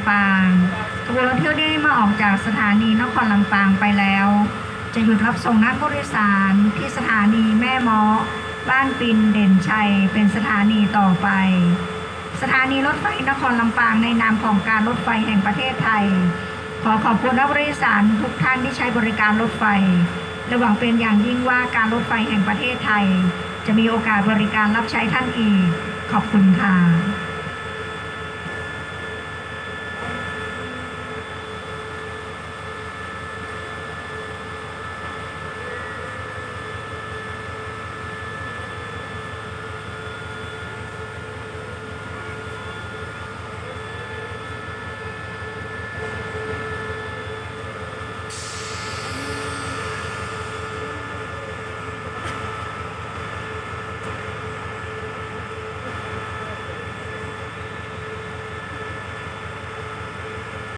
ำปางขบวนรถเที่ยวนี้มาอออกจากสถานีนครลำปางไปแล้ว จะหยุดรับส่งนักบริสารที่สถานีแม่เมาะบ้านปินเด่นชัยเป็นสถานีต่อไป สถานีรถไฟนครลำปางในนามของการรถไฟแห่งประเทศไทย ขอขอบคุณนักบริสารทุกท่านที่ใช้บริการรถไฟและหวังเป็นอย่างยิ่งว่าการรถไฟแห่งประเทศไทย จะมีโอกาสบริการรับใช้ท่านอีก ขอบคุณค่ะ